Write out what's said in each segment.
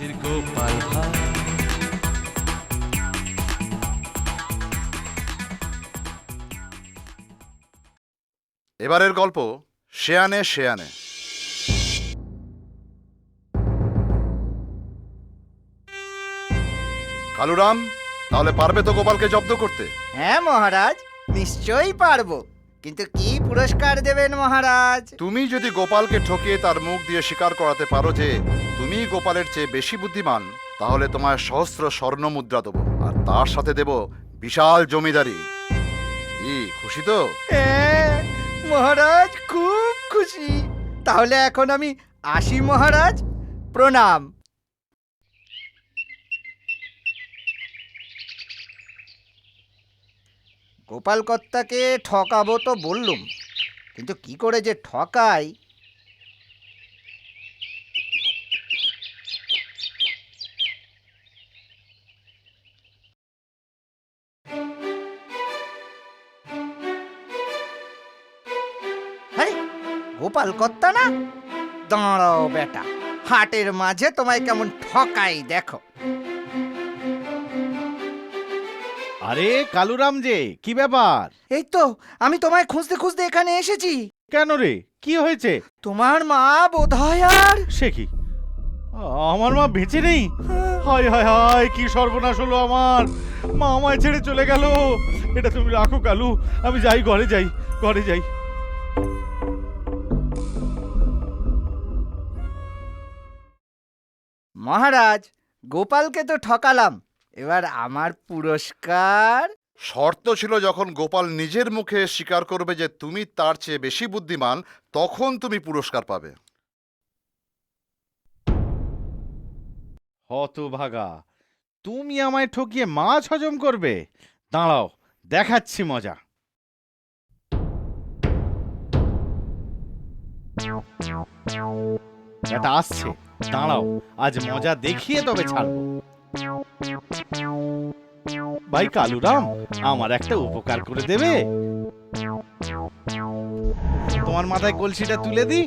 গোপাল এবারের গল্প শেয়ানে শেয়ানে। কালুরাম তাহলে পারবে তো গোপালকে জব্দ করতে? হ্যাঁ মহারাজ নিশ্চয়ই পারব। কিন্তু কি পুরস্কার দেবেন মহারাজ? তুমি যদি গোপালকে ঠকিয়ে তার মুখ দিয়ে স্বীকার করাতে পারো যে তুমি গোপালের চেয়ে বেশি বুদ্ধিমান তাহলে তোমায় সহস্র স্বর্ণ মুদ্রা দেবো আর তার সাথে দেব বিশাল জমিদারি। ই খুশি তো? হ্যাঁ মহারাজ খুব খুশি। তাহলে এখন আমি আসি মহারাজ। প্রণাম। গোপাল কর্তাকে ঠকাবো তো বললুম, কিন্তু কি করে যে ঠকাই? গোপাল কর্তা না? দাঁড়াও বেটা, হাটের মাঝে তোমায় কেমন ঠকাই দেখো। আরে কালুরাম যে কি ব্যাপার? এই তো আমি তোমায় খুঁজতে খুঁজতে এখানে এসেছি। কেন রে? কি হয়েছে? তোমার মা বোধহয় আর সে কি? আমার মা বেঁচে নেই? হায় হায় হায় কি সর্বনাশ হলো আমার। মা আমায় ছেড়ে চলে গেল। এটা তুমি রাখো কালু। আমি যাই ঘরে যাই ঘরে যাই। মহারাজ গোপালকে তো ঠকালাম। এবার আমার পুরস্কার। শর্ত ছিল যখন গোপাল নিজের মুখে স্বীকার করবে যে তুমি তার চেয়ে বেশি বুদ্ধিমান তখন তুমি পুরস্কার পাবে। হতভাগা তুমি আমায় ঠকিয়ে মাছ হজম করবে? দাঁড়াও দেখাচ্ছি মজা। এটা আসছে। দাঁড়াও আজ মজা দেখিয়ে তবে ছাড়বো। ভাই কালুরাম, আমার একটা উপকার করে দেবে। তোমার মাথায় কলসিটা তুলে দি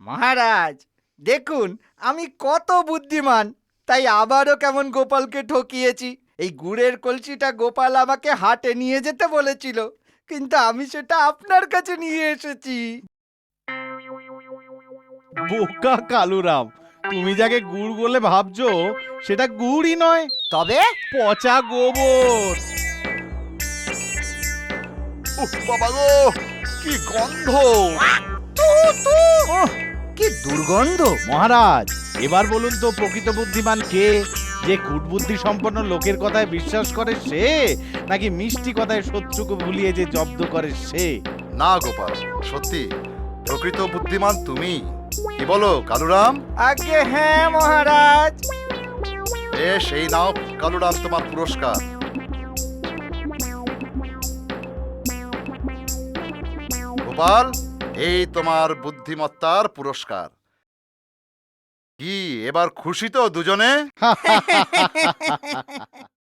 মহারাজ, দেখুন, আমি কত বুদ্ধিমান, তাই আবারও কেমন গোপালকে ঠকিয়েছি। এই গুড়ের কলসিটা গোপাল আমাকে হাটে নিয়ে যেতে বলেছিল কিন্তু আমি সেটা আপনার কাছে নিয়ে এসেছি। বোকা কালুরাম তুমি যাকে গুড় বলে ভাবছ সেটা গুড়ই নয় তবে পচা গোবর। উফ বাবা গো কি গন্ধ। কি দুর্গন্ধ মহারাজ। এবার বলুন তো প্রকৃত বুদ্ধিমান কে? যে কুটবুদ্ধি সম্পন্ন লোকের কথায় বিশ্বাস করে সে নাকি মিষ্টি কথায় শত্রুকে ভুলিয়ে যে জব্দ করে সে? না গোপাল সত্যি প্রকৃত বুদ্ধিমান তুমি। কি বলো কালুরাম? আগে হ্যাঁ মহারাজ। বেশ এই নাও কালুরাম তোমার পুরস্কার। গোপাল এই তোমার বুদ্ধিমত্তার পুরস্কার। কি এবার খুশি তো দুজনে?